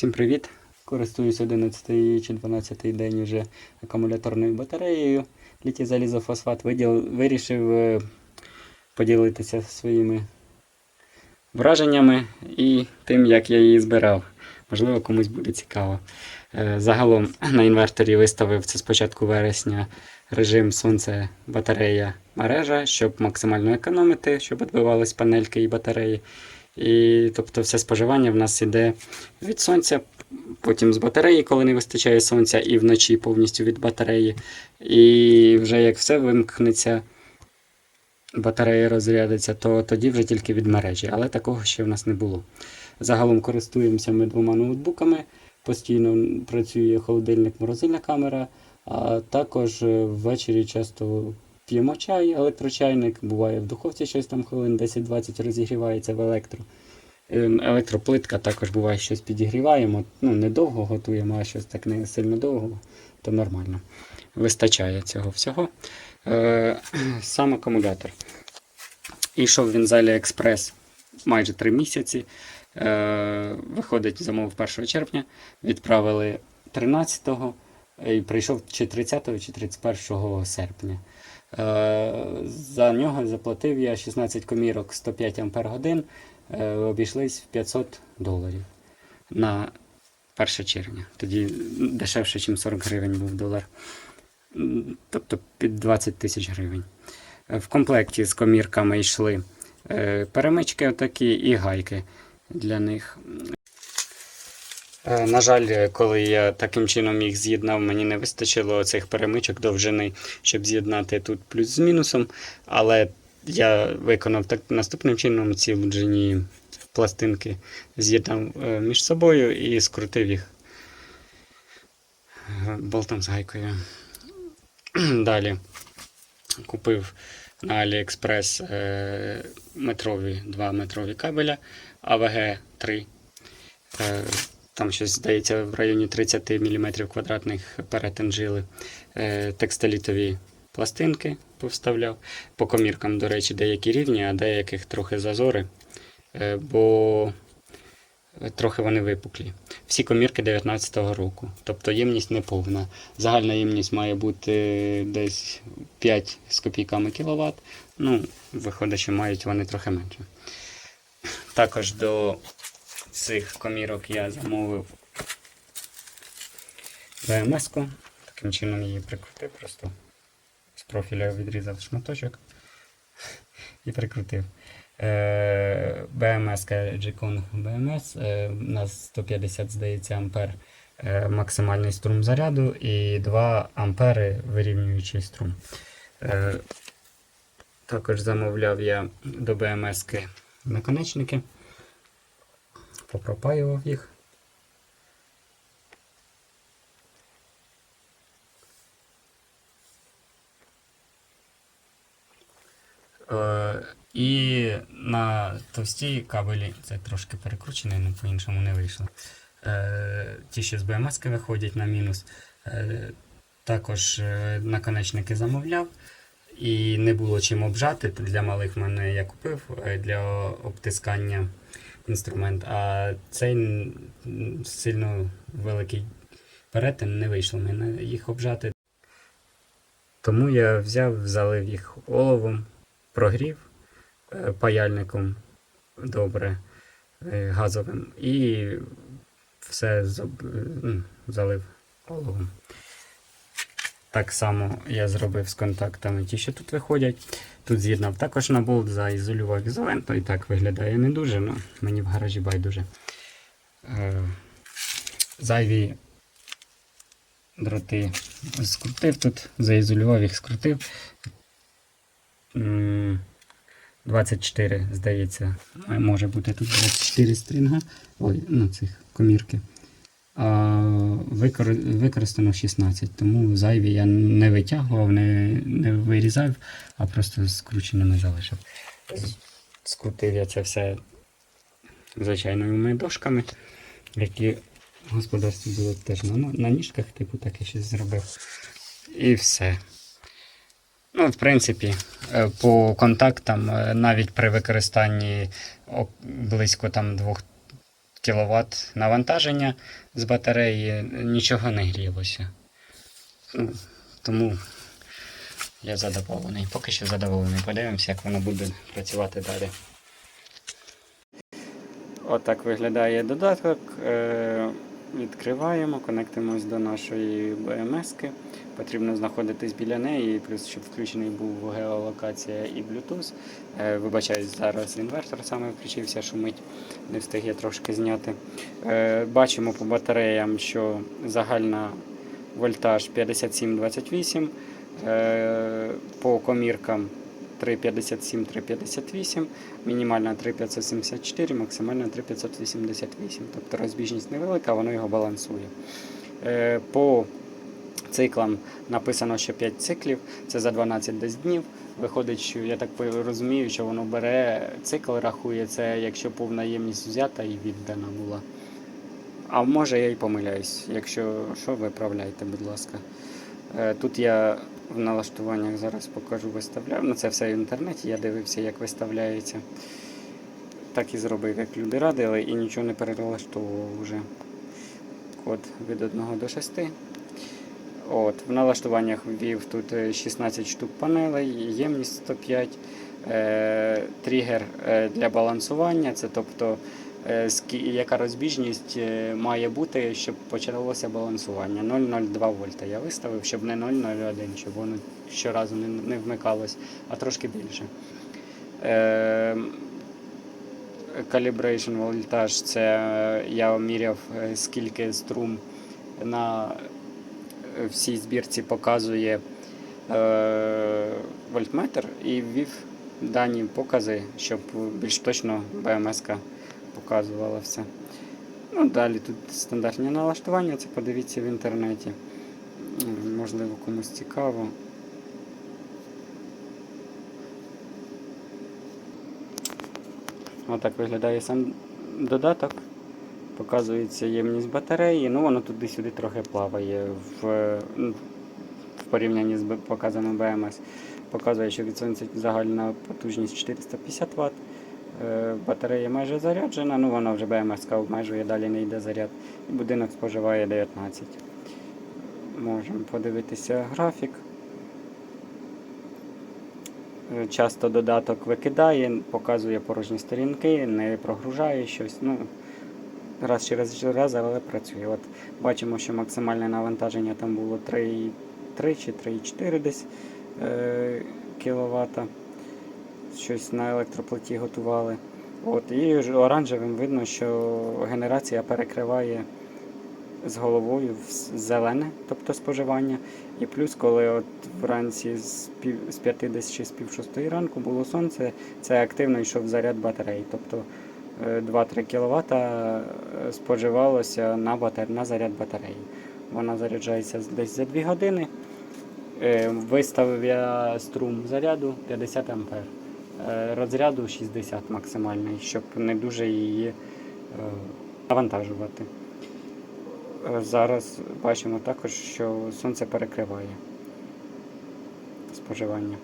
Всім привіт! Користуюсь 11 чи 12 день вже акумуляторною батареєю. Літій залізофосфат виділ, вирішив е, поділитися своїми враженнями і тим, як я її збирав. Можливо, комусь буде цікаво. Е, Загалом на інверторі виставив це спочатку вересня режим сонце батарея мережа, щоб максимально економити, щоб відбивались панельки і батареї. І тобто все споживання в нас іде від сонця, потім з батареї, коли не вистачає сонця, і вночі повністю від батареї. І вже як все вимкнеться, батарея розрядиться, то тоді вже тільки від мережі. Але такого ще в нас не було. Загалом користуємося ми двома ноутбуками. Постійно працює холодильник, морозильна камера, а також е, ввечері часто п'ємо чай, електрочайник, буває в духовці щось там хвилин 10-20 розігрівається в електро. Е, Електроплитка також буває щось підігріваємо. Ну, не довго готуємо, а щось так не сильно довго, то нормально. Вистачає цього всього. Е, сам акумулятор. Ішов він з AliExpress майже 3 місяці. Е, виходить, замовив 1 червня, відправили 13-го прийшов чи 30 чи 31 серпня. Е, за нього заплатив я 16 комірок 105 Ампер годин, е, обійшлись в 500 доларів на 1 червня. Тоді дешевше, ніж 40 гривень був долар. Тобто під 20 тисяч гривень. Е, В комплекті з комірками йшли перемички отакі і гайки для них. Е, На жаль, коли я таким чином їх з'єднав, мені не вистачило цих перемичок довжини, щоб з'єднати тут плюс з мінусом. Але я виконав так наступним чином ці луджені пластинки з'єднав е, між собою і скрутив їх е, болтом з гайкою. Далі купив на е, метрові, 2 метрові кабеля AVG 3. Там щось здається в районі 30 мм квадратних перетин жили. Е, текстилітові пластинки повставляв. По коміркам, до речі, деякі рівні, а деяких трохи зазори, е, бо трохи вони випуклі. Всі комірки 19-го року, тобто ємність не повна. Загальна ємність має бути десь 5 з копійками кВт. Ну, виходить, що мають вони трохи менше. Також до цих комірок я замовив БМС-ку. Таким чином її прикрутив просто. З профіля відрізав шматочок і прикрутив. Е, БМС BMS. Е, у нас 150, здається, ампер е, максимальний струм заряду і 2 ампери вирівнюючий струм. Також замовляв я до БМС наконечники. Попропаював їх. Е, і на товстій кабелі, це трошки перекручений, але по-іншому не вийшло. Е, ті, що з БМС виходять на мінус. Е, також наконечники замовляв. І не було чим обжати. Для малих мене я купив для обтискання інструмент, а цей сильно великий перетин не вийшло мене їх обжати. Тому я взяв, залив їх оловом, прогрів е, паяльником добре е, газовим і все залив оловом. Так само я зробив з контактами ті, що тут виходять. Тут з'єднав також на болт, заізолював ізоленту і так виглядає не дуже, але мені в гаражі байдуже. Е, зайві дроти скрутив тут, заізолював їх, скрутив. 24, здається, може бути тут 24 стрінга. Ой, ну цих комірки. А викор- використано 16, тому зайві я не витягував, не, не вирізав, а просто скрученими залишив. Скрутив я це все звичайними дошками, які в господарстві були теж на, на ніжках, типу так я щось зробив. І все. Ну, в принципі, е, по контактам, е, навіть при використанні близько там двох кВт навантаження з батареї, нічого не грілося. Ну, тому я задоволений. Поки що задоволений. Подивимося, як воно буде працювати далі. Отак виглядає додаток. Е, Відкриваємо, конектимось до нашої BMS-ки. Потрібно знаходитись біля неї, плюс щоб включений був геолокація і Bluetooth. Е, Вибачаюсь, зараз інвертор саме включився, шумить, не встиг я трошки зняти. Е, Бачимо по батареям, що загальна вольтаж 5728. Е, По коміркам 357, 358, мінімальна 3574, максимальна 3588. Тобто розбіжність невелика, воно його балансує. По циклам написано, що 5 циклів, це за 12 десь днів. Виходить, що я так розумію, що воно бере цикл, рахує це, якщо повна ємність взята і віддана була. А може я і помиляюсь. Якщо що, виправляйте, будь ласка. Е, Тут я в налаштуваннях зараз покажу, виставляю. Ну це все в інтернеті, я дивився, як виставляється. Так і зробив, як люди радили, і нічого не перелаштовував вже. Код від 1 до 6. От, в налаштуваннях ввів тут е, 16 штук панелей, ємність 105, е, тригер е, для балансування, це тобто е, яка розбіжність е, має бути, щоб почалося балансування. 0,02 вольта я виставив, щоб не 0,01, щоб воно щоразу не, не вмикалось, а трошки більше. Е, Calibration вольтаж це е, я міряв, е, скільки струм на е, всій збірці показує е, вольтметр і ввів дані покази, щоб більш точно БМС показувала все. Ну, далі тут стандартні налаштування, це подивіться в інтернеті. Можливо, комусь цікаво. Отак виглядає сам додаток. Показується ємність батареї. Ну, воно туди-сюди трохи плаває в, ну, в порівнянні з показаним БМС. Показує, що від сонця загальна потужність 450 Вт. Е, Батарея майже заряджена, ну вона вже БМС обмежує, далі не йде заряд. І будинок споживає 19. Можемо подивитися графік. Е, Часто додаток викидає, показує порожні сторінки, не прогружає щось. Ну, раз через раз, але працює. От бачимо, що максимальне навантаження там було 3,3 чи 3,4 десь е, кВт. Щось на електроплиті готували. От, і оранжевим видно, що генерація перекриває з головою зелене, тобто споживання. І плюс, коли от вранці з, пів, з 5 десь чи з пів шостої ранку було сонце, це активно йшов заряд батареї. Тобто 2-3 кВт споживалося на, батар... на заряд батареї. Вона заряджається десь за 2 години. Е, Виставив я струм заряду 50 А. Е, Розряду 60 максимальний, щоб не дуже її е, навантажувати. Е, Зараз бачимо також, що сонце перекриває споживання.